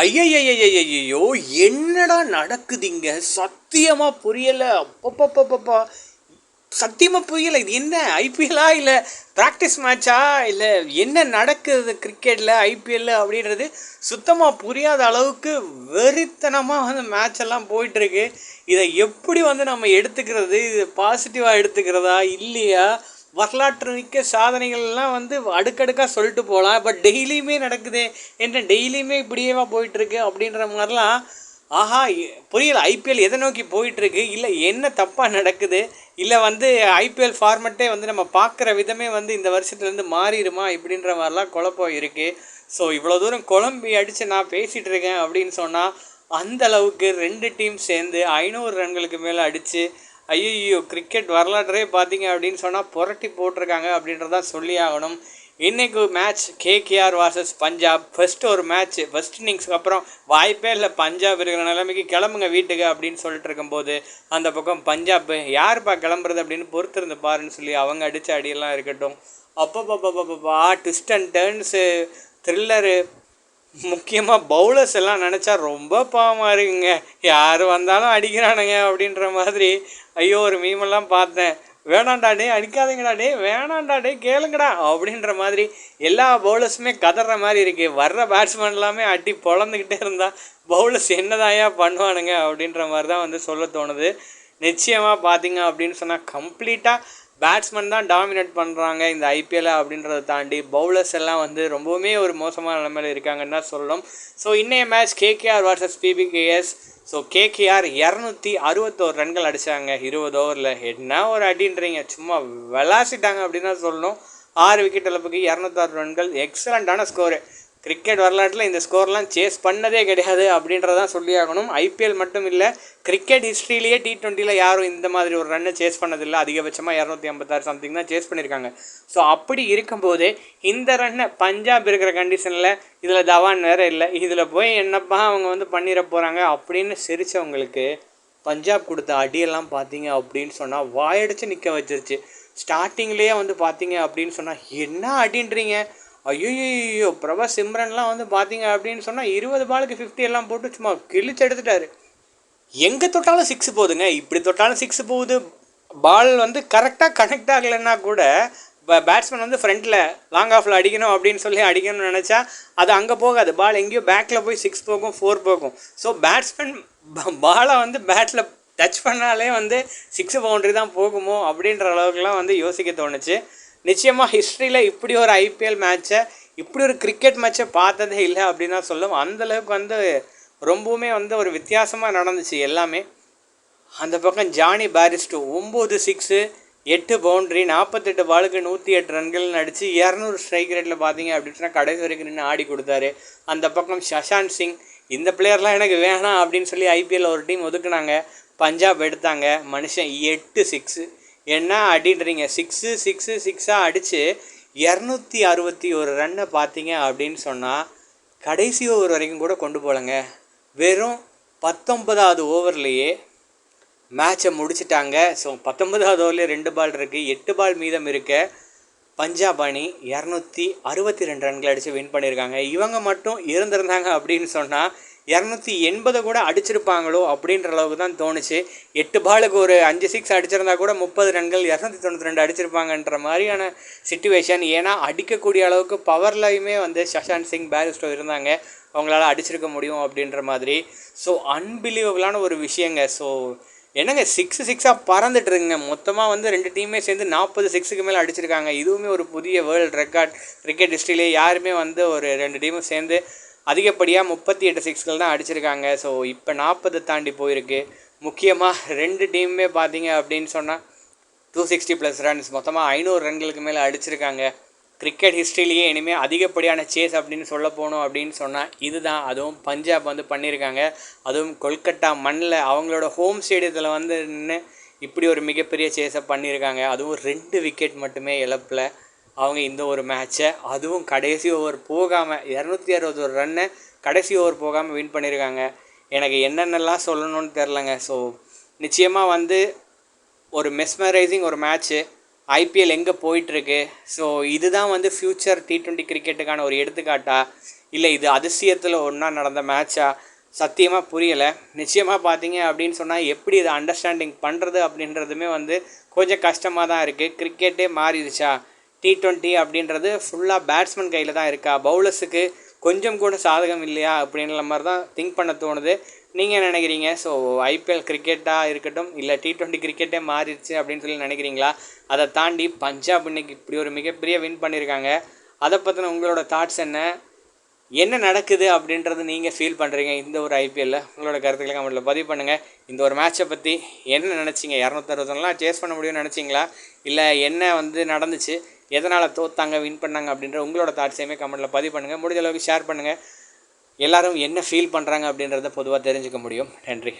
ஐயையோ என்னடா நடக்குதுங்க? சத்தியமா புரியல. அப்பப்பப்பப்பா சத்தியமா புரியல. இது என்ன? ஐபிஎல்லா இல்லை ப்ராக்டிஸ் மேட்சா இல்லை என்ன நடக்குது கிரிக்கெட்டில் ஐபிஎல்ல அப்படின்றது சுத்தமாக புரியாத அளவுக்கு வெறித்தனமாக வந்து மேட்ச் எல்லாம் போயிட்டுருக்கு. இதை எப்படி வந்து நம்ம எடுத்துக்கிறது? இது பாசிட்டிவாக எடுத்துக்கிறதா? இல்லையா? வரலாற்று மிக்க சாதனைகள்லாம் வந்து அடுக்கடுக்காக சொல்லிட்டு போகலாம். பட் டெய்லியுமே நடக்குது என்ன டெய்லியுமே இப்படியேவா போயிட்டுருக்கு அப்படின்ற மாதிரிலாம் ஆஹா புரியல ஐபிஎல் எதை நோக்கி போயிட்டுருக்கு? இல்லை என்ன தப்பாக நடக்குது? இல்லை வந்து ஐபிஎல் ஃபார்மெட்டே வந்து நம்ம பார்க்குற விதமே வந்து இந்த வருஷத்துலேருந்து மாறிடுமா? இப்படின்ற மாதிரிலாம் குழப்பம் இருக்குது ஸோ இவ்வளோ தூரம் குழம்பி அடித்து நான் பேசிகிட்டு இருக்கேன் அப்படின்னு சொன்னால் அந்த அளவுக்கு ரெண்டு டீம் சேர்ந்து ஐநூறு ரன்களுக்கு மேலே அடித்து ஐயோ கிரிக்கெட் வரலாற்றே பார்த்தீங்க அப்படின்னு சொன்னால் புரட்டி போட்டிருக்காங்க அப்படின்றதான் சொல்லி ஆகணும். இன்றைக்கு match KKR versus Punjab first ஒரு மேட்ச் ஃபர்ஸ்ட் இன்னிங்ஸ்க்கு அப்புறம் வாய்ப்பே இல்லை. பஞ்சாப் இருக்கிற நிலைமைக்கு கிளம்புங்க வீட்டுக்கு அப்படின்னு சொல்லிட்டு இருக்கும்போது அந்த பக்கம் பஞ்சாப் யாருப்பா கிளம்புறது அப்படின்னு பொறுத்திருந்து பாருன்னு சொல்லி அவங்க அடித்த அடியெல்லாம் இருக்கட்டும். அப்பப்பப்பப்பப்பா ட்விஸ்ட் அண்ட் டேர்ன்ஸு த்ரில்லரு முக்கியமாக பவுலர்ஸ் எல்லாம் நினச்சா ரொம்ப பாவமாக இருக்குங்க. யார் வந்தாலும் அடிக்கிறானுங்க அப்படின்ற மாதிரி. ஐயோ ஒரு மீமெல்லாம் பார்த்தேன். வேணாண்டா டே அடிக்காதீங்கடா டே வேணாண்டா டே கேளுங்கடா அப்படின்ற மாதிரி எல்லா பவுலர்ஸுமே கதற மாதிரி இருக்குது வர்ற பேட்ஸ்மேன் எல்லாமே அடி பொழந்துக்கிட்டே இருந்தால் பவுலர்ஸ் என்னதாயா பண்ணுவானுங்க அப்படின்ற மாதிரி தான் வந்து சொல்ல தோணுது. நிச்சயமாக பார்த்தீங்க அப்படின்னு சொன்னால் கம்ப்ளீட்டாக பேட்ஸ்மேன் தான் டாமினேட் பண்ணுறாங்க இந்த ஐபிஎல் அப்படின்றத தாண்டி பவுலர்ஸ் எல்லாம் வந்து ரொம்பவுமே ஒரு மோசமான நிலைமையில் இருக்காங்கன்னு தான் சொல்லணும். ஸோ இன்றைய match KKR versus PBKS so KKR இரநூத்தி அறுபத்தோரு ரன்கள் அடித்தாங்க இருபது ஓவரில் என்ன ஒரு அடின்றீங்க? சும்மா விளாசிட்டாங்க அப்படின்னு தான் சொல்லணும். ஆறு விக்கெட் இழப்புக்கு இரநூத்தாறு ரன்கள். எக்ஸலண்ட்டான ஸ்கோரு கிரிக்கெட் வரலாற்றில் இந்த ஸ்கோர்லாம் சேஸ் பண்ணதே கிடையாது அப்படின்றதான் சொல்லி ஆகணும். ஐபிஎல் மட்டும் இல்லை கிரிக்கெட் ஹிஸ்ட்ரியிலேயே டி ட்வெண்ட்டியில் யாரும் இந்த மாதிரி ஒரு ரன்னை சேஸ் பண்ணதில்லை. அதிகபட்சமாக இரநூத்தி ஐம்பத்தாறு சம்திங் தான் சேஸ் பண்ணியிருக்காங்க ஸோ அப்படி இருக்கும்போது இந்த ரன்னை பஞ்சாப் இருக்கிற கண்டிஷனில் இதில் தவான் வேறு இல்லை இதில் போய் என்னப்பா அவங்க வந்து பண்ணிட போகிறாங்க அப்படின்னு சிரிச்சவங்களுக்கு பஞ்சாப் கொடுத்த அடியெல்லாம் பார்த்தீங்க அப்படின்னு சொன்னால் வாயடிச்சு நிற்க வச்சிருச்சு. ஸ்டார்டிங்லேயே வந்து பார்த்தீங்க அப்படின்னு சொன்னால் என்ன அடின்றீங்க? ஐயோ பிரபா சிம்ரன்லாம் வந்து பார்த்தீங்க அப்படின்னு சொன்னால் இருபது பாலுக்கு 50 எல்லாம் போட்டு சும்மா கிழிச்சு எடுத்துட்டாரு. எங்கே தொட்டாலும் சிக்ஸ் போகுதுங்க இப்படி தொட்டாலும் சிக்ஸ் போகுது. பால் வந்து கரெக்டாக கனெக்ட் ஆகலைன்னா கூட பேட்ஸ்மேன் வந்து ஃப்ரண்ட்டில் லாங் ஆஃபில் அடிக்கணும் அப்படின்னு சொல்லி அடிக்கணும்னு நினச்சா அது அங்கே போகாது. பால் எங்கேயோ பேக்கில் போய் சிக்ஸ் போகும் ஃபோர் போகும். ஸோ பேட்ஸ்மேன் பாலை வந்து பேட்டில் டச் பண்ணாலே வந்து சிக்ஸ் பவுண்டரி தான் போகுமோ அப்படின்ற அளவுக்குலாம் வந்து யோசிக்க தோணுச்சு. நிச்சயமாக ஹிஸ்ட்ரியில் இப்படி ஒரு ஐபிஎல் மேட்ச்சை இப்படி ஒரு கிரிக்கெட் மேட்ச்சை பார்த்ததே இல்லை அப்படின்னு தான் சொல்லுவோம் அந்தளவுக்கு வந்து ரொம்பவுமே வந்து ஒரு வித்தியாசமாக நடந்துச்சு எல்லாமே. அந்த பக்கம் ஜானி பாரிஸ்டோ ஒம்பது சிக்ஸு எட்டு பவுண்ட்ரி நாற்பத்தெட்டு பாலுக்கு நூற்றி எட்டு ரன்கள் அடித்து இரநூறு ஸ்ட்ரைக் ரேட்டில் பார்த்தீங்க அப்படின்னு கடைசி வரைக்கும் நின்று ஆடி கொடுத்தாரு. அந்த பக்கம் சஷாந்த் சிங் இந்த பிளேயர்லாம் எனக்கு வேணாம் அப்படின்னு சொல்லி ஐபிஎல் ஒரு டீம் ஒதுக்குனாங்க. பஞ்சாப் எடுத்தாங்க. மனுஷன் எட்டு சிக்ஸு என்ன அடின்றீங்க சிக்ஸு சிக்ஸு சிக்ஸாக அடித்து இரநூத்தி அறுபத்தி ஒரு ரன்னை பார்த்தீங்க அப்படின்னு சொன்னால் கடைசி ஓவர் வரைக்கும் கூட கொண்டு போகலங்க. வெறும் பத்தொன்பதாவது ஓவர்லேயே மேட்சை முடிச்சிட்டாங்க. ஸோ பத்தொன்பதாவது ஓவர்லேயே ரெண்டு பால் இருக்குது எட்டு பால் மீதம் இருக்க பஞ்சாப் அணி இரநூத்தி அறுபத்தி ரெண்டு ரன்கள் அடித்து வின் பண்ணியிருக்காங்க. இவங்க மட்டும் இருந்திருந்தாங்க அப்படின்னு சொன்னால் இரநூத்தி எண்பதை கூட அடிச்சிருப்பாங்களோ அப்படின்ற அளவுக்கு தான் தோணுச்சு. எட்டு பாலுக்கு ஒரு அஞ்சு சிக்ஸ் அடிச்சிருந்தா கூட முப்பது ரன்கள் இரநூத்தி தொண்ணூற்றி ரெண்டு அடிச்சிருப்பாங்கன்ற மாதிரியான சுச்சுவேஷன் ஏன்னா அடிக்கக்கூடிய அளவுக்கு பவர்லையுமே வந்து சஷாந்த் சிங் பேரிஸ்டோ இருந்தாங்க. அவங்களால அடிச்சிருக்க முடியும் அப்படின்ற மாதிரி. ஸோ அன்பிலீவபிளான ஒரு விஷயங்க. ஸோ என்னங்க சிக்ஸ் சிக்ஸாக பறந்துட்டு இருக்குங்க மொத்தமாக வந்து ரெண்டு டீமே சேர்ந்து நாற்பது சிக்ஸுக்கு மேலே அடிச்சிருக்காங்க. இதுவுமே ஒரு புதிய வேர்ல்டு ரெக்கார்ட் கிரிக்கெட் ஹிஸ்ட்ரியிலே யாருமே வந்து ஒரு ரெண்டு டீமும் சேர்ந்து அதிகப்படியாக முப்பத்தி எட்டு சிக்ஸ்கள் தான் அடிச்சிருக்காங்க. ஸோ இப்போ நாற்பது தாண்டி போயிருக்கு. முக்கியமாக ரெண்டு டீமுமே பார்த்தீங்க அப்படின்னு சொன்னால் டூ சிக்ஸ்டி ப்ளஸ் ரன்ஸ் மொத்தமாக ஐநூறு ரன்களுக்கு மேலே அடிச்சிருக்காங்க. கிரிக்கெட் ஹிஸ்ட்ரியிலேயே இனிமேல் அதிகப்படியான சேஸ் அப்படின்னு சொல்ல போகணும் அப்படின்னு சொன்னால் இதுதான். அதுவும் பஞ்சாப் வந்து பண்ணியிருக்காங்க அதுவும் கொல்கட்டா மண்ணில் அவங்களோட ஹோம் ஸ்டேடியத்தில் வந்து நின்று இப்படி ஒரு மிகப்பெரிய சேஸை பண்ணியிருக்காங்க அதுவும் ரெண்டு விக்கெட் மட்டுமே இழப்பில். அவங்க இந்த ஒரு மேட்ச்சை அதுவும் கடைசி ஓவர் போகாமல் இரநூத்தி அறுபது ஒரு ரன்னை கடைசி ஓவர் போகாமல் வின் பண்ணியிருக்காங்க எனக்கு என்னென்னலாம் சொல்லணும்னு தெரிலங்க ஸோ நிச்சயமாக வந்து ஒரு மெஸ்மரைசிங் ஒரு மேட்ச்சு ஐபிஎல் எங்கே போயிட்டுருக்கு? ஸோ இதுதான் வந்து ஃப்யூச்சர் டி டுவெண்ட்டி கிரிக்கெட்டுக்கான ஒரு எடுத்துக்காட்டா? இல்லை இது அதிசயத்தில் ஒன்றா நடந்த மேட்சா சத்தியமாக புரியலை. நிச்சயமாக பார்த்தீங்க அப்படின்னு சொன்னால் எப்படி இதை அண்டர்ஸ்டாண்டிங் பண்ணுறது அப்படின்றதுமே வந்து கொஞ்சம் கஷ்டமாக தான் இருக்குது கிரிக்கெட்டே மாறிடுச்சா? டி ட்வெண்ட்டி அப்படின்றது ஃபுல்லாக பேட்ஸ்மேன் கையில் தான் இருக்கா? பவுலர்ஸுக்கு கொஞ்சம் கூட சாதகம் இல்லையா? அப்படின்ற மாதிரி தான் திங்க் பண்ண தோணுது. நீங்கள் நினைக்கிறீங்க? ஸோ ஐபிஎல் கிரிக்கெட்டாக இருக்கட்டும் இல்லை டி ட்வெண்ட்டி கிரிக்கெட்டே மாறிடுச்சு அப்படின்னு சொல்லி நினைக்கிறீங்களா? அதை தாண்டி பஞ்சாப் இன்னைக்கு இப்படி ஒரு மிகப்பெரிய வின் பண்ணியிருக்காங்க அதை பற்றின உங்களோட தாட்ஸ் என்ன? என்ன நடக்குது அப்படின்றது நீங்கள் ஃபீல் பண்ணுறீங்க இந்த ஒரு ஐபிஎல்லில் உங்களோட கருத்துக்களை கமெண்ட்டில் பதிவு பண்ணுங்கள் இந்த ஒரு மேட்சை பற்றி என்ன நினச்சிங்க? இரநூத்தறுபத்தொன்னுலாம் சேஸ் பண்ண முடியும்னு நினச்சிங்களா? இல்லை என்ன வந்து நடந்துச்சு? எதனால் தோத்தாங்க வின் பண்ணாங்க அப்படின்ற உங்களோட தாட்ஸையுமே கமெண்ட்டில் பதிவு பண்ணுங்கள் முடிஞ்ச அளவுக்கு ஷேர் பண்ணுங்கள் எல்லோரும் என்ன ஃபீல் பண்ணுறாங்க அப்படின்றத பொதுவாக தெரிஞ்சுக்க முடியும். நன்றி.